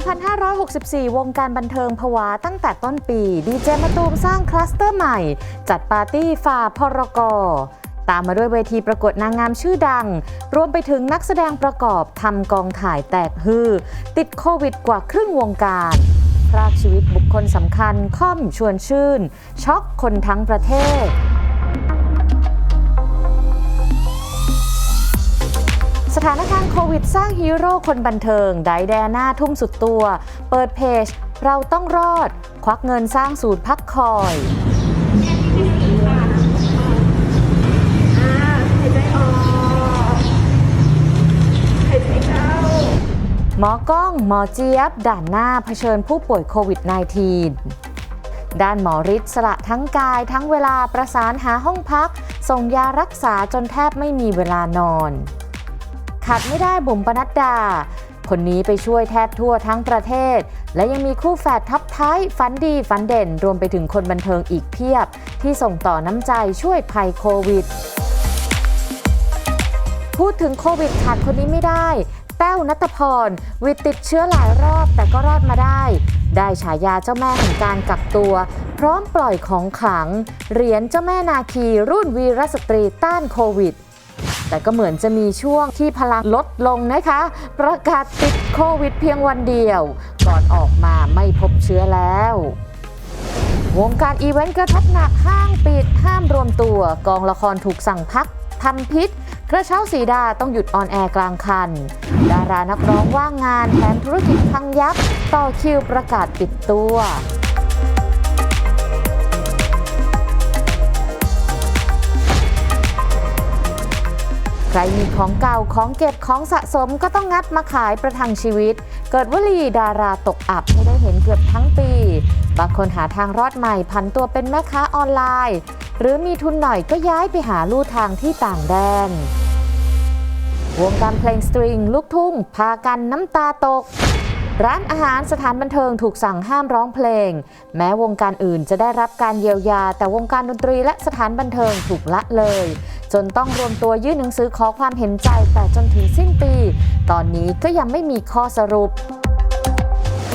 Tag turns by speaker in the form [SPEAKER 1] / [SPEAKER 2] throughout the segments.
[SPEAKER 1] 64 วงการบันเทิงผวาตั้งแต่ต้นปีดีเจมาตูมสร้างคลัสเตอร์ใหม่ จัดปาร์ตี้ฝ่าพรกตามมาด้วยเวทีประกวดนางงามชื่อดัง รวมไปถึงนักแสดงประกอบทำกองถ่ายแตกฮือ ติดโควิดกว่าครึ่งวงการพรากชีวิตบุคคลสำคัญค่อมชวนชื่น ช็อกคนทั้งประเทศ สถานการณ์โควิดสร้างฮีโร่คนบันเทิง ไดแดน่าทุ่มสุดตัว เปิดเพจ เราต้องรอด ควักเงินสร้างศูนย์พักคอย
[SPEAKER 2] หายใจออกหายใจเข้า
[SPEAKER 1] หมอกล้อง หมอเจี๊ยบ ด่านหน้าเผชิญผู้ป่วยโควิด -19 ด้านหมอฤทธิ์สละทั้งกายทั้งเวลาประสานหาห้องพัก ส่งยารักษาจนแทบไม่มีเวลานอน ขาดไม่ได้บุ๋มปนัดดา คนนี้ไปช่วยแทบทั่วทั้งประเทศ และยังมีคู่แฝดทับท้ายฝันดีฝันเด่น รวมไปถึงคนบันเทิงอีกเพียบ ที่ส่งต่อน้ำใจช่วยภัยโควิด พูดถึงโควิดขาดคนนี้ไม่ได้ แต้วนัตพร วิดติดเชื้อหลายรอบแต่ก็รอดมาได้ ได้ฉายาเจ้าแม่แห่งการกักตัว พร้อมปล่อยของขัง เหรียญเจ้าแม่นาคีรุ่นวีรสตรีต้านโควิด แต่ก็เหมือนจะมีช่วงที่พลังลดลงนะคะ ประกาศติดโควิดเพียงวันเดียว ก่อนออกมาไม่พบเชื้อแล้ว วงการอีเวนต์กระทบหนักห้างปิดห้ามรวมตัว กองละครถูกสั่งพักทำพิษ กระเช้าสีดาต้องหยุดออนแอร์กลางคัน ดารานักร้องว่างงานแถมธุรกิจพังยับ ต่อคิวประกาศปิดตัว ใครมีของเก่าของเก็บของสะสมก็ต้องงัดมาขายประทังชีวิต เกิดวลีดาราตกอับให้ได้เห็นเกือบทั้งปี บางคนหาทางรอดใหม่พันตัวเป็นแม่ค้าออนไลน์ หรือมีทุนหน่อยก็ย้ายไปหาลู่ทางที่ต่างแดน วงการเพลงสตริงลูกทุ่ง พากันน้ำตาตก ร้านอาหารสถานบันเทิงถูกสั่งห้ามร้องเพลง แม้วงการอื่นจะได้รับการเยียวยา แต่วงการดนตรีและสถานบันเทิงถูกละเลย จนต้องรวมตัวยื่นหนังสือขอความเห็นใจแต่จนถึงสิ้นปี ตอนนี้ก็ยังไม่มีข้อสรุป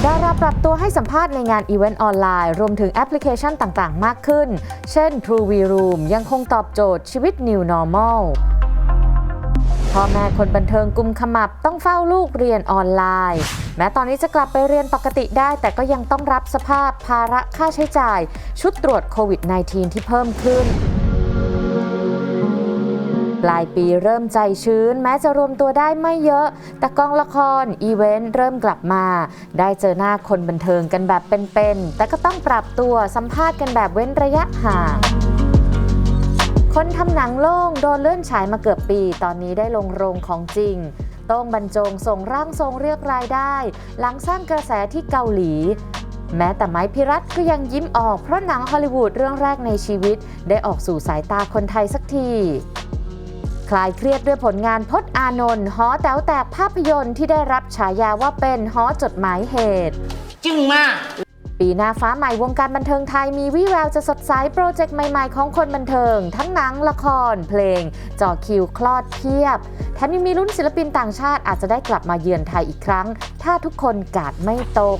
[SPEAKER 1] ดาราปรับตัวให้สัมภาษณ์ในงานอีเวนต์ออนไลน์ รวมถึงแอปพลิเคชันต่างๆ มากขึ้น เช่น True V Room ยังคงตอบโจทย์ชีวิต New Normal พ่อแม่คนบันเทิงกุมขมับต้องเฝ้าลูกเรียนออนไลน์ แม้ตอนนี้จะกลับไปเรียนปกติได้ แต่ก็ยังต้องรับสภาพภาระค่าใช้จ่าย ชุดตรวจโควิด -19 ที่เพิ่มขึ้นปลายปีเริ่มใจชื้น แม้จะรวมตัวได้ไม่เยอะ แต่กองละคร อีเวนต์เริ่มกลับมา ได้เจอหน้าคนบันเทิงกันแบบเป็นๆแต่ก็ต้องปรับตัวสัมภาษณ์กันแบบเว้นระยะห่าง คนทำหนังโล่งโดนเลื่อนฉายมาเกือบปี ตอนนี้ได้ลงโรงของจริงโต้งบรรจงส่งร่างทรงเรียกรายได้ หลังสร้างกระแสที่เกาหลี แม้แต่ไม้พิรัตก็ยังยิ้มออกเพราะหนังฮอลลีวูดเรื่องแรกในชีวิต ได้ออกสู่สายตาคนไทยสักทีคลายเครียดด้วยผลงานพจน์อานนท์หอแต๋วแตกภาพยนตร์ที่ได้รับฉายาว่าเป็นหอจดหมายเหตุ
[SPEAKER 3] จึงมาก
[SPEAKER 1] ปีหน้าฟ้าใหม่วงการบันเทิงไทยมีวิแววจะสดใสโปรเจกต์ใหม่ๆ ของคนบันเทิง ทั้งหนังละคร เพลงจ่อคิวคลอดเพียบ แถมยังมีรุ่นศิลปินต่างชาติอาจจะได้กลับมาเยือนไทยอีกครั้ง ถ้าทุกคนกาดไม่ตก